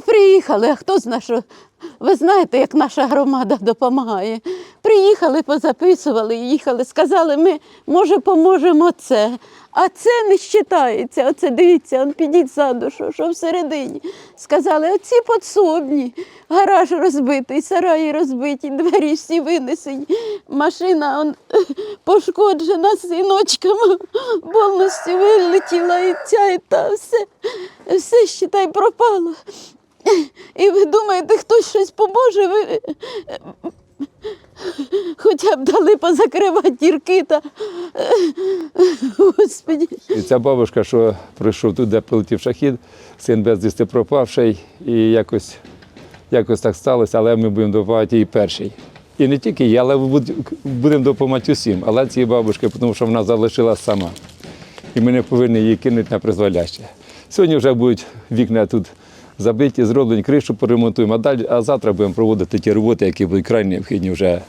приїхали, а хто знає, що ви знаєте, як наша громада допомагає. Приїхали, позаписували, їхали, сказали, ми, може, поможемо це. А це не вважається. Оце дивіться, он підіть ззаду, що, що всередині. Сказали, оці подсобні, гараж розбитий, сараї розбиті, двері всі винесені. Машина он, пошкоджена синочком, повністю вилетіла і ця, і та все, все, считай, пропало. І ви думаєте, хтось щось поможе, ви хоча б дали позакривати дірки та Господі. І ця бабушка, що прийшов туди, де прилетів шахід, син безвісти пропавший, і якось, якось так сталося, але ми будемо допомагати їй першій. І не тільки їй, але будемо допомагати усім. Але цій бабушці, тому що вона залишилась сама. І ми не повинні її кинути на призволяще. Сьогодні вже будуть вікна тут забиті, зроблені, кришу поремонтуємо, а, далі, а завтра будемо проводити ті роботи, які будуть крайні необхідні вже